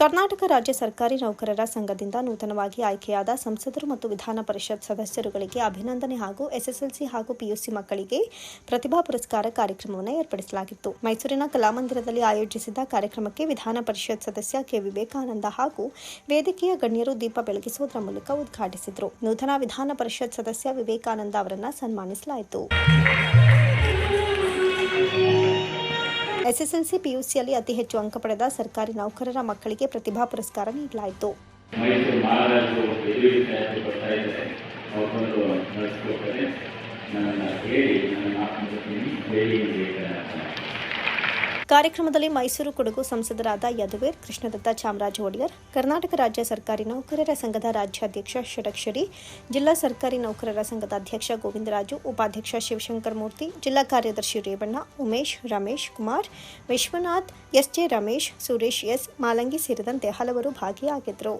ಕರ್ನಾಟಕ ರಾಜ್ಯ ಸರ್ಕಾರಿ ನೌಕರರ ಸಂಘದಿಂದ ನೂತನವಾಗಿ ಆಯ್ಕೆಯಾದ ಸಂಸದರು ಮತ್ತು ವಿಧಾನ ಪರಿಷತ್ ಸದಸ್ಯರುಗಳಿಗೆ ಅಭಿನಂದನೆ ಹಾಗೂ ಎಸ್ಎಸ್ಎಲ್ಸಿ ಹಾಗೂ ಪಿಯುಸಿ ಮಕ್ಕಳಿಗೆ ಪ್ರತಿಭಾ ಪುರಸ್ಕಾರ ಕಾರ್ಯಕ್ರಮವನ್ನು ಏರ್ಪಡಿಸಲಾಗಿತ್ತು. ಮೈಸೂರಿನ ಕಲಾಮಂದಿರದಲ್ಲಿ ಆಯೋಜಿಸಿದ್ದ ಕಾರ್ಯಕ್ರಮಕ್ಕೆ ವಿಧಾನ ಪರಿಷತ್ ಸದಸ್ಯ ಕೆ. ವಿವೇಕಾನಂದ ಹಾಗೂ ವೇದಿಕೆಯ ಗಣ್ಯರು ದೀಪ ಬೆಳಗಿಸುವುದರ ಮೂಲಕ ಉದ್ಘಾಟಿಸಿದರು. ನೂತನ ವಿಧಾನ ಪರಿಷತ್ ಸದಸ್ಯ ವಿವೇಕಾನಂದ ಅವರನ್ನು ಸನ್ಮಾನಿಸಲಾಯಿತು. ಎಸ್ಎಸ್ಎಲ್ಸಿ ಪಿಯುಸಿಯಲ್ಲಿ ಅತಿ ಹೆಚ್ಚು ಅಂಕ ಪಡೆದ ಸರ್ಕಾರಿ ನೌಕರರ ಮಕ್ಕಳಿಗೆ ಪ್ರತಿಭಾ ಪುರಸ್ಕಾರ ನೀಡಲಾಯಿತು. ಹೇಳಿ ನನ್ನ ಮಾತು ಮುಗಿಸ್ತೀನಿ ಹೇಳಿ ವಿವೇಕಾನಂದ ಕಾರ್ಯಕ್ರಮದಲ್ಲಿ ಮೈಸೂರು ಕೊಡಗು ಸಂಸದರಾದ ಯದುವೀರ್, ಕೃಷ್ಣದತ್ತ ಚಾಮರಾಜ ಒಡೆಯರ್, ಕರ್ನಾಟಕ ರಾಜ್ಯ ಸರ್ಕಾರಿ ನೌಕರರ ಸಂಘದ ರಾಜ್ಯಾಧ್ಯಕ್ಷ ಷಡಕ್ಷರಿ, ಜಿಲ್ಲಾ ಸರ್ಕಾರಿ ನೌಕರರ ಸಂಘದ ಅಧ್ಯಕ್ಷ ಗೋವಿಂದರಾಜು, ಉಪಾಧ್ಯಕ್ಷ ಶಿವಶಂಕರ್ ಮೂರ್ತಿ, ಜಿಲ್ಲಾ ಕಾರ್ಯದರ್ಶಿ ರೇವಣ್ಣ, ಉಮೇಶ್, ರಮೇಶ್ ಕುಮಾರ್, ವಿಶ್ವನಾಥ್, ಎಸ್ಜೆ ರಮೇಶ್, ಸುರೇಶ್ ಎಸ್, ಮಾಲಂಗಿ ಸೇರಿದಂತೆ ಹಲವರು ಭಾಗಿಯಾಗಿದ್ದರು.